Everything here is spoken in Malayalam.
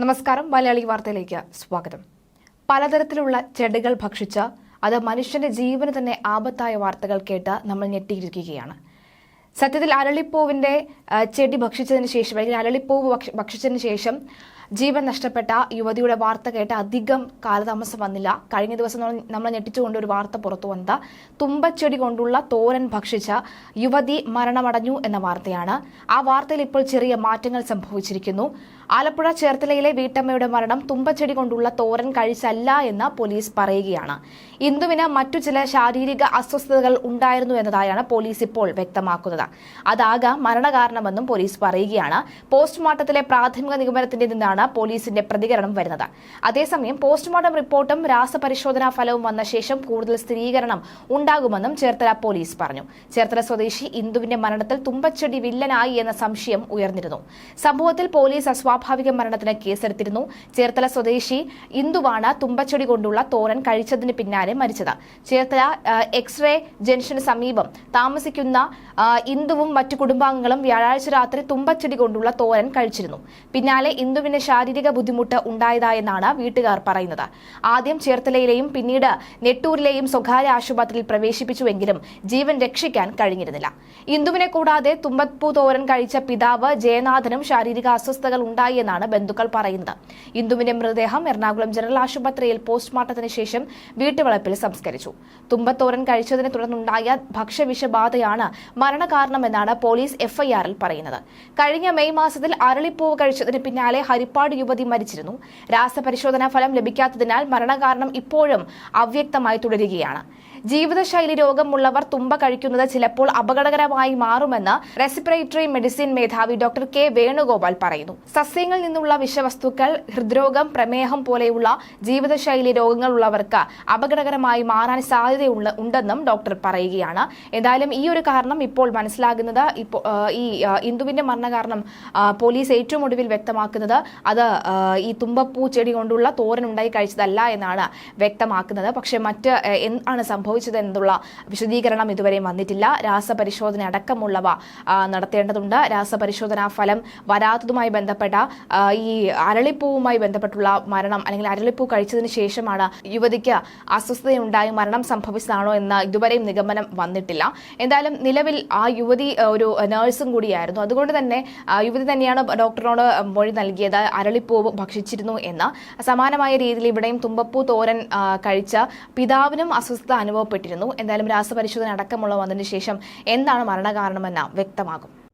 നമസ്കാരം മലയാളി വാർത്തയിലേക്ക് സ്വാഗതം. പലതരത്തിലുള്ള ചെടികൾ ഭക്ഷിച്ച അത് മനുഷ്യന്റെ ജീവന് തന്നെ ആപത്തായ വാർത്തകൾ കേട്ട് നമ്മൾ ഞെട്ടിയിരിക്കുകയാണ്. സത്യത്തിൽ അരളിപ്പൂവിന്റെ ചെടി ഭക്ഷിച്ചതിന് ശേഷം അല്ലെങ്കിൽ അരളിപ്പൂവ് ഭക്ഷ- ഭക്ഷിച്ചതിന് ശേഷം ജീവൻ നഷ്ടപ്പെട്ട യുവതിയുടെ വാർത്ത കേട്ട് അധികം കാലതാമസം വന്നില്ല. കഴിഞ്ഞ ദിവസം നമ്മൾ ഞെട്ടിച്ചുകൊണ്ട് ഒരു വാർത്ത പുറത്തു വന്നത് തുമ്പച്ചെടി കൊണ്ടുള്ള തോരൻ ഭക്ഷിച്ച യുവതി മരണമടഞ്ഞു എന്ന വാർത്തയാണ്. ആ വാർത്തയിൽ ഇപ്പോൾ ചെറിയ മാറ്റങ്ങൾ സംഭവിച്ചിരിക്കുന്നു. ആലപ്പുഴ ചേർത്തലയിലെ വീട്ടമ്മയുടെ മരണം തുമ്പച്ചെടി കൊണ്ടുള്ള തോരൻ കഴിച്ചല്ല എന്ന് പോലീസ് പറയുകയാണ്. ഇന്ദുവിന് മറ്റു ചില ശാരീരിക അസ്വസ്ഥതകൾ ഉണ്ടായിരുന്നു എന്നതായാണ് പോലീസ് ഇപ്പോൾ വ്യക്തമാക്കുന്നത്. അതാകാം മരണകാരണമെന്നും പോലീസ് പറയുകയാണ്. പോസ്റ്റ്മോർട്ടത്തിലെ പ്രാഥമിക നിഗമനത്തിന്റെ നിന്നാണ് പോലീസിന്റെ പ്രതികരണം വരുന്നത്. അതേസമയം പോസ്റ്റ്മോർട്ടം റിപ്പോർട്ടും രാസപരിശോധനാ ഫലവും വന്ന ശേഷം കൂടുതൽ സ്ഥിരീകരണം ഉണ്ടാകുമെന്നും ചേർത്തല പോലീസ് പറഞ്ഞു. ചേർത്തല സ്വദേശി ഇന്ദുവിന്റെ മരണത്തിൽ തുമ്പച്ചെടി വില്ലനായി എന്ന സംശയം ഉയർന്നിരുന്നു. സംഭവത്തിൽ പോലീസ് അസ്വാഭാവിക മരണത്തിന് കേസെടുത്തിരുന്നു. ചേർത്തല സ്വദേശി ഇന്ദുവാണ് തുമ്പച്ചെടി കൊണ്ടുള്ള തോരൻ കഴിച്ചതിന് പിന്നാലെ മരിച്ചത്. ചേർത്തല എക്സ്റേ ജംഗ്ഷന് സമീപം താമസിക്കുന്ന ഇന്ദുവും മറ്റു കുടുംബാംഗങ്ങളും വ്യാഴാഴ്ച രാത്രി തുമ്പച്ചെടി കൊണ്ടുള്ള തോരൻ കഴിച്ചിരുന്നു. പിന്നാലെ ഇന്ദുവിന് ശാരീരിക ബുദ്ധിമുട്ട് ഉണ്ടായതായെന്നാണ് വീട്ടുകാർ പറയുന്നത്. ആദ്യം ചേർത്തലയിലെയും പിന്നീട് നെട്ടൂരിലെയും സ്വകാര്യ ആശുപത്രിയിൽ പ്രവേശിപ്പിച്ചുവെങ്കിലും ജീവൻ രക്ഷിക്കാൻ കഴിഞ്ഞിരുന്നില്ല. ഇന്ദുവിനെ കൂടാതെ തുമ്പത്പൂ തോരൻ കഴിച്ച പിതാവ് ജയനാഥനും ശാരീരിക അസ്വസ്ഥതകൾ ഉണ്ടായി എന്നാണ് ബന്ധുക്കൾ പറയുന്നത്. ഇന്ദുവിന്റെ മൃതദേഹം എറണാകുളം ജനറൽ ആശുപത്രിയിൽ പോസ്റ്റ്മോർട്ടത്തിന് ശേഷം വീട്ടുവളപ്പിൽ സംസ്കരിച്ചു. തുമ്പത്തോരൻ കഴിച്ചതിനെ തുടർന്നുണ്ടായ ഭക്ഷ്യവിഷബാധയാണ് മരണകാരണമെന്നാണ് പോലീസ് എഫ്ഐആറിൽ പറയുന്നത്. കഴിഞ്ഞ മെയ് മാസത്തിൽ അരളിപ്പൂവ് കഴിച്ചതിന് പിന്നാലെ ഹരിപ്പാട് യുവതി മരിച്ചിരുന്നു. രാസപരിശോധനാ ഫലം ലഭിക്കാത്തതിനാൽ മരണകാരണം ഇപ്പോഴും അവ്യക്തമായി തുടരുകയാണ്. ജീവിതശൈലി രോഗമുള്ളവർ തുമ്പ കഴിക്കുന്നത് ചിലപ്പോൾ അപകടകരമായി മാറുമെന്ന് റെസ്പിറേറ്ററി മെഡിസിൻ മേധാവി ഡോക്ടർ കെ വേണുഗോപാൽ പറയുന്നു. സസ്യങ്ങളിൽ നിന്നുള്ള വിഷവസ്തുക്കൾ ഹൃദ്രോഗം പ്രമേഹം പോലെയുള്ള ജീവിതശൈലി രോഗങ്ങൾ ഉള്ളവർക്ക് അപകടകരമായി മാറാൻ സാധ്യതയുള്ള ഉണ്ടെന്നും ഡോക്ടർ പറയുകയാണ്. എന്തായാലും ഈ ഒരു കാരണം ഇപ്പോൾ മനസ്സിലാകുന്നത് ഇപ്പോൾ ഈ ഇന്ദുവിന്റെ മരണകാരണം കാരണം പോലീസ് ഏറ്റവും ഒടുവിൽ വ്യക്തമാക്കുന്നത് അത് ഈ തുമ്പപ്പൂ ചെടി കൊണ്ടുള്ള തോരൻ ഉണ്ടായി കഴിച്ചതല്ല എന്നാണ് വ്യക്തമാക്കുന്നത്. പക്ഷേ മറ്റ് എന്താണ് എന്താണ് സംഭവിച്ചത് എന്നുള്ള വിശദീകരണം ഇതുവരെ വന്നിട്ടില്ല. രാസപരിശോധന അടക്കമുള്ളവ നടത്തേണ്ടതുണ്ട്. രാസപരിശോധനാ ഫലം വരാത്തതുമായി ബന്ധപ്പെട്ട ഈ അരളിപ്പൂവുമായി ബന്ധപ്പെട്ടുള്ള മരണം അല്ലെങ്കിൽ അരളിപ്പൂ കഴിച്ചതിന് ശേഷമാണ് യുവതിക്ക് അസ്വസ്ഥതയുണ്ടായി മരണം സംഭവിച്ചതാണോ എന്ന് ഇതുവരെയും നിഗമനം വന്നിട്ടില്ല. എന്തായാലും നിലവിൽ ആ യുവതി ഒരു നേഴ്സും കൂടിയായിരുന്നു. അതുകൊണ്ട് തന്നെ യുവതി തന്നെയാണ് ഡോക്ടറിനോട് മൊഴി നൽകിയത്. അരളിപ്പൂവ് ഭക്ഷിച്ചിരുന്നു എന്ന്. സമാനമായ രീതിയിൽ ഇവിടെയും തുമ്പപ്പൂ തോരൻ കഴിച്ച പിതാവിനും അസ്വസ്ഥത അനുഭവപ്പെട്ടിരുന്നു. എന്തായാലും രാസപരിശോധന അടക്കമുള്ള വന്നതിന് ശേഷം എന്താണ് മരണകാരണമെന്ന് വ്യക്തമാകും.